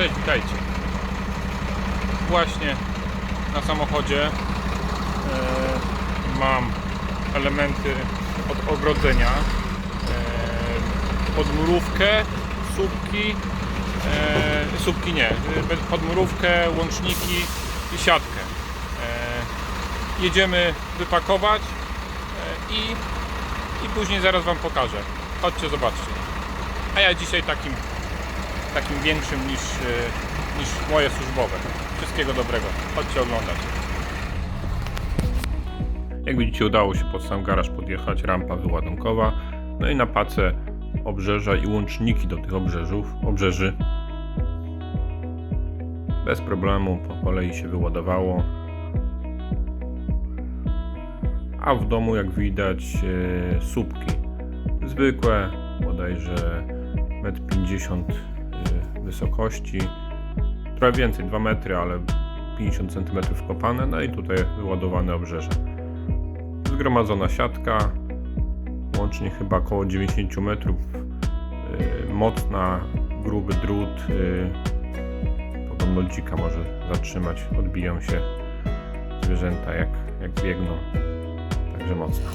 Cześć, witajcie. Właśnie na samochodzie e, mam elementy od ogrodzenia. E, podmurówkę, słupki, e, słupki nie, e, podmurówkę, łączniki i siatkę. E, jedziemy wypakować e, i, i później zaraz Wam pokażę. Chodźcie, zobaczcie. A ja dzisiaj takim takim większym niż, e, niż moje służbowe. Wszystkiego dobrego. Chodźcie oglądać. Jak widzicie udało się pod sam garaż podjechać, rampa wyładunkowa, no i na pacę obrzeża i łączniki do tych obrzeżów, obrzeży. Bez problemu po kolei się wyładowało. A w domu jak widać e, słupki zwykłe, bodajże 1,50 m wysokości, trochę więcej, 2 metry, ale 50 cm kopane, no i tutaj wyładowane obrzeże. Zgromadzona siatka, łącznie chyba około 90 metrów, yy, mocna, gruby drut, yy, podobno dzika może zatrzymać, odbiją się zwierzęta jak, jak biegną, także mocna.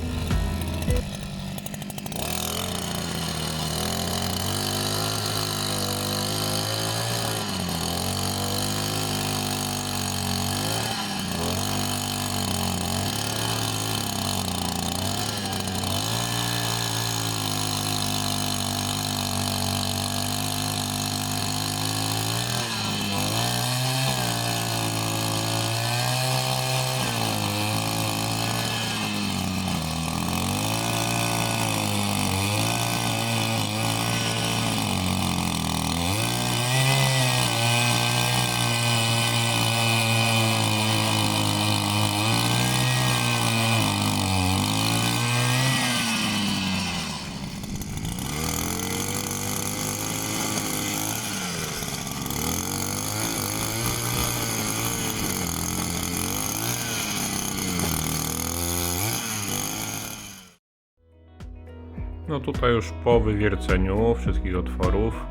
No tutaj już po wywierceniu wszystkich otworów.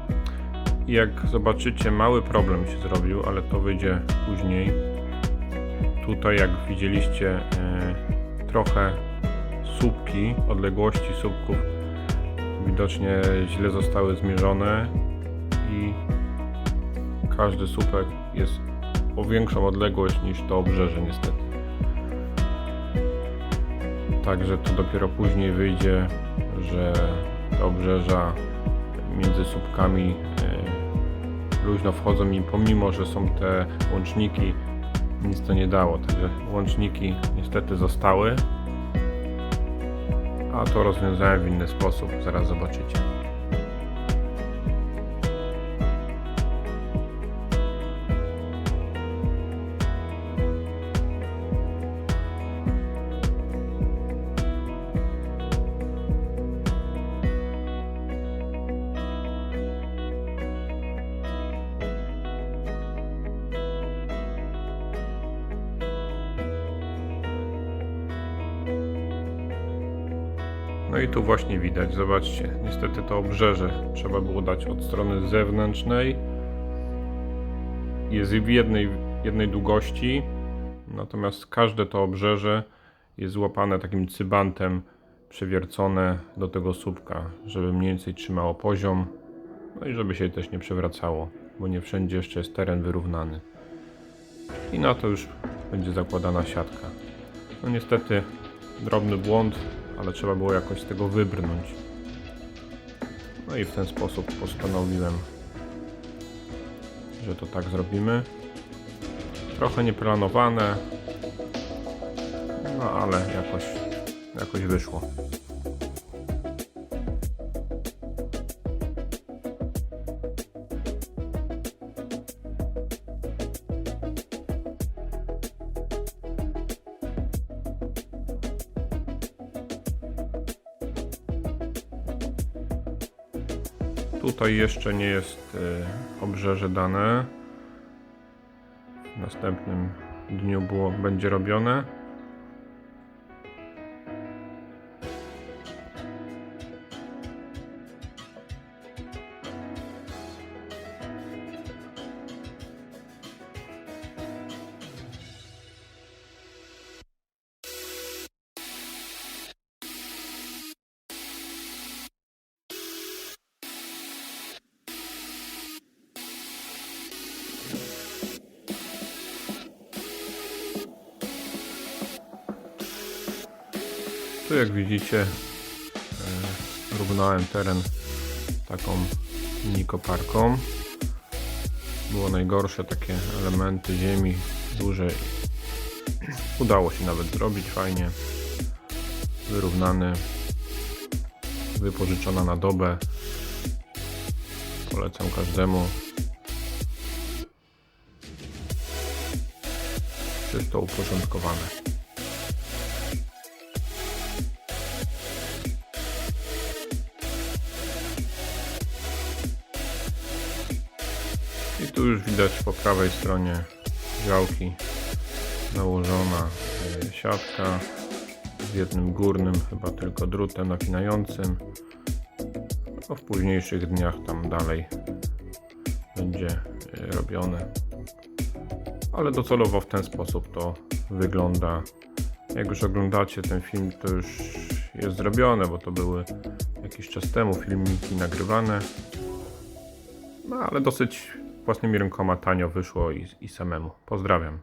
Jak zobaczycie, mały problem się zrobił, ale to wyjdzie później. Tutaj, jak widzieliście, e, trochę słupki, odległości słupków widocznie źle zostały zmierzone i każdy słupek jest o większą odległość niż to obrzeże niestety. Także to dopiero później wyjdzie, że te obrzeża między słupkami e, luźno wchodzą i pomimo, że są te łączniki, nic to nie dało. Także łączniki niestety zostały, a to rozwiązałem w inny sposób, zaraz zobaczycie. No i tu właśnie widać, zobaczcie, niestety to obrzeże trzeba było dać od strony zewnętrznej. Jest w jednej, jednej długości, natomiast każde to obrzeże jest złapane takim cybantem, przewiercone do tego słupka, żeby mniej więcej trzymało poziom, no i żeby się też nie przewracało, bo nie wszędzie jeszcze jest teren wyrównany. I na to już będzie zakładana siatka. No niestety drobny błąd, ale trzeba było jakoś z tego wybrnąć. No i w ten sposób postanowiłem, że to tak zrobimy. Trochę nieplanowane, no ale jakoś, jakoś wyszło. Tutaj jeszcze nie jest y, obrzeże dane. W następnym dniu było, będzie robione. Tu jak widzicie e, równałem teren taką mini koparką. Było najgorsze takie elementy ziemi duże. Udało się nawet zrobić fajnie. Wyrównany. Wypożyczona na dobę. Polecam każdemu. Czysto uporządkowane. I tu już widać po prawej stronie działki nałożona e, siatka z jednym górnym, chyba tylko drutem napinającym. A w późniejszych dniach tam dalej będzie e, robione. Ale docelowo w ten sposób to wygląda. Jak już oglądacie ten film, to już jest zrobione, bo to były jakiś czas temu filmiki nagrywane. No ale dosyć własnymi rękoma tanio wyszło i, i samemu. Pozdrawiam.